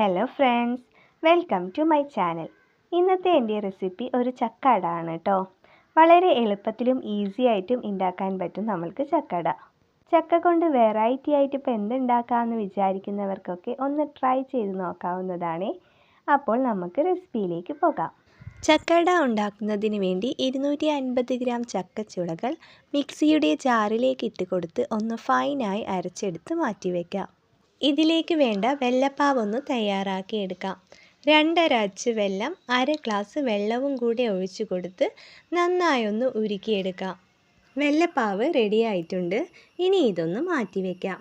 Hello friends welcome to my channel ഇന്നത്തെ എന്റെ recipe ഒരു ചക്കട ആണ് കേട്ടോ വളരെ എളുപ്പത്തിലും ഈസി ആയിട്ടും ഉണ്ടാക്കാൻ പറ്റും നമ്മൾക്ക് ചക്കട. ചക്ക കൊണ്ട് വെറൈറ്റി ആയിട്ട് ഇപ്പോൾ എന്തുണ്ടാക്കാമെന്ന് വിചാരിക്കുന്നവർക്കൊക്കെ ഒന്ന് ട്രൈ ചെയ്ത് നോക്കാവുന്നതാണ്. അപ്പോൾ നമുക്ക് റെസിപ്പിയിലേക്ക് പോകാം. ചക്കട ഉണ്ടാക്കുന്നതിന് വേണ്ടി ഇരുന്നൂറ്റി അൻപത് ഗ്രാം ചക്കച്ചുളകൾ മിക്സിയുടെ ജാറിലേക്ക് ഇട്ട് കൊടുത്ത് ഒന്ന് ഫൈനായി അരച്ചെടുത്ത് മാറ്റിവെക്കാം. ഇതിലേക്ക് വേണ്ട വെള്ളപ്പാവ് ഒന്ന് തയ്യാറാക്കി എടുക്കാം. രണ്ടര അച്ച് വെള്ളം അര ഗ്ലാസ് വെള്ളവും കൂടി ഒഴിച്ചു കൊടുത്ത് നന്നായൊന്ന് ഉരുക്കിയെടുക്കാം. വെള്ളപ്പാവ് റെഡി ആയിട്ടുണ്ട്. ഇനി ഇതൊന്ന് മാറ്റി വയ്ക്കാം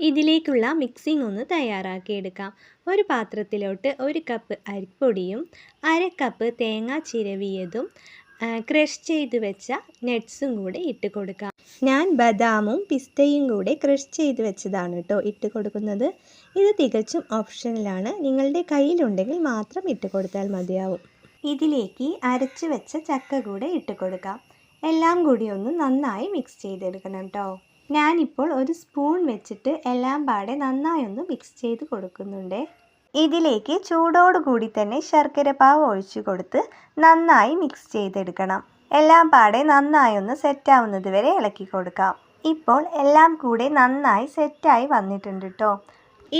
ഇതിലേക്കുള്ള മിക്സിംഗ് ഒന്ന് തയ്യാറാക്കിയെടുക്കാം ഒരു പാത്രത്തിലോട്ട് ഒരു കപ്പ് അരിപ്പൊടിയും അര കപ്പ് തേങ്ങ ചിരവിയതും ക്രഷ് ചെയ്ത് വെച്ച നട്ട്സും കൂടെ ഇട്ട് കൊടുക്കാം. ഞാൻ ബദാമും പിസ്തയും കൂടെ ക്രഷ് ചെയ്ത് വെച്ചതാണ് കേട്ടോ ഇട്ട് കൊടുക്കുന്നത്. ഇത് തികച്ചും ഓപ്ഷനിലാണ് നിങ്ങളുടെ കയ്യിലുണ്ടെങ്കിൽ മാത്രം ഇട്ട് കൊടുത്താൽ മതിയാവും. ഇതിലേക്ക് അരച്ച് വെച്ച ചക്ക കൂടെ ഇട്ട് കൊടുക്കാം. എല്ലാം കൂടി ഒന്ന് നന്നായി മിക്സ് ചെയ്തെടുക്കണം കേട്ടോ. ഞാനിപ്പോൾ ഒരു സ്പൂൺ വെച്ചിട്ട് എല്ലാം പാടെ നന്നായി ഒന്ന് മിക്സ് ചെയ്ത് കൊടുക്കുന്നുണ്ട്. ഇതിലേക്ക് ചൂടോടുകൂടി തന്നെ ശർക്കര പാവ് ഒഴിച്ചു കൊടുത്ത് നന്നായി മിക്സ് ചെയ്തെടുക്കണം. എല്ലാം പാടെ നന്നായി ഒന്ന് സെറ്റാവുന്നത് വരെ ഇളക്കി കൊടുക്കാം. ഇപ്പോൾ എല്ലാം കൂടെ നന്നായി സെറ്റായി വന്നിട്ടുണ്ട് കേട്ടോ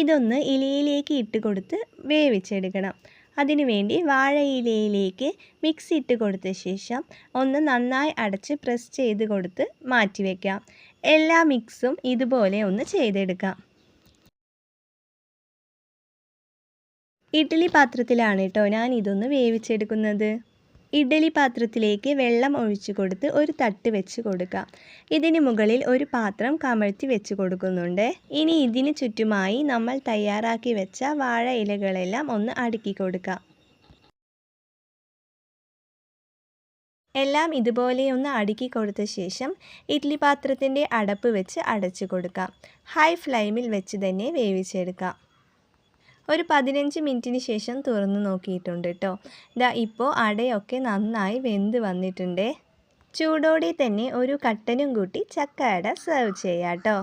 ഇതൊന്ന് ഇലയിലേക്ക് ഇട്ട് കൊടുത്ത് വേവിച്ചെടുക്കണം. അതിനുവേണ്ടി വാഴയിലയിലേക്ക് മിക്സ് ഇട്ട് കൊടുത്ത ശേഷം ഒന്ന് നന്നായി അടച്ച് പ്രസ് ചെയ്ത് കൊടുത്ത് മാറ്റി വയ്ക്കാം എല്ലാ മിക്സും ഇതുപോലെ ഒന്ന് ചെയ്തെടുക്കാം. ഇഡ്ഡലി പാത്രത്തിലാണ് കേട്ടോ ഞാൻ ഇതൊന്ന് വേവിച്ചെടുക്കുന്നത്. ഇഡ്ഡലി പാത്രത്തിലേക്ക് വെള്ളം ഒഴിച്ചു കൊടുത്ത് ഒരു തട്ട് വെച്ച് കൊടുക്കാം. ഇതിന് മുകളിൽ ഒരു പാത്രം കമഴ്ത്തി വെച്ച് കൊടുക്കുന്നുണ്ട്. ഇനി ഇതിന് ചുറ്റുമായി നമ്മൾ തയ്യാറാക്കി വെച്ച വാഴ ഇലകളെല്ലാം ഒന്ന് അടുക്കി കൊടുക്കാം. എല്ലാം ഇതുപോലെ ഒന്ന് അടുക്കി കൊടുത്ത ശേഷം ഇഡ്ഡലി പാത്രത്തിന്റെ അടപ്പ് വെച്ച് അടച്ചു കൊടുക്കാം. ഹൈ ഫ്ലെയിമിൽ വെച്ച് തന്നെ വേവിച്ചെടുക്കാം. ഒരു പതിനഞ്ച് മിനിറ്റിന് ശേഷം തുറന്ന് നോക്കിയിട്ടുണ്ട് കേട്ടോ ഇതാ ഇപ്പോൾ അടയൊക്കെ നന്നായി വെന്ത് വന്നിട്ടുണ്ട്. ചൂടോടെ തന്നെ ഒരു കട്ടനും കൂട്ടി ചക്ക അട സെർവ് ചെയ്യാം കേട്ടോ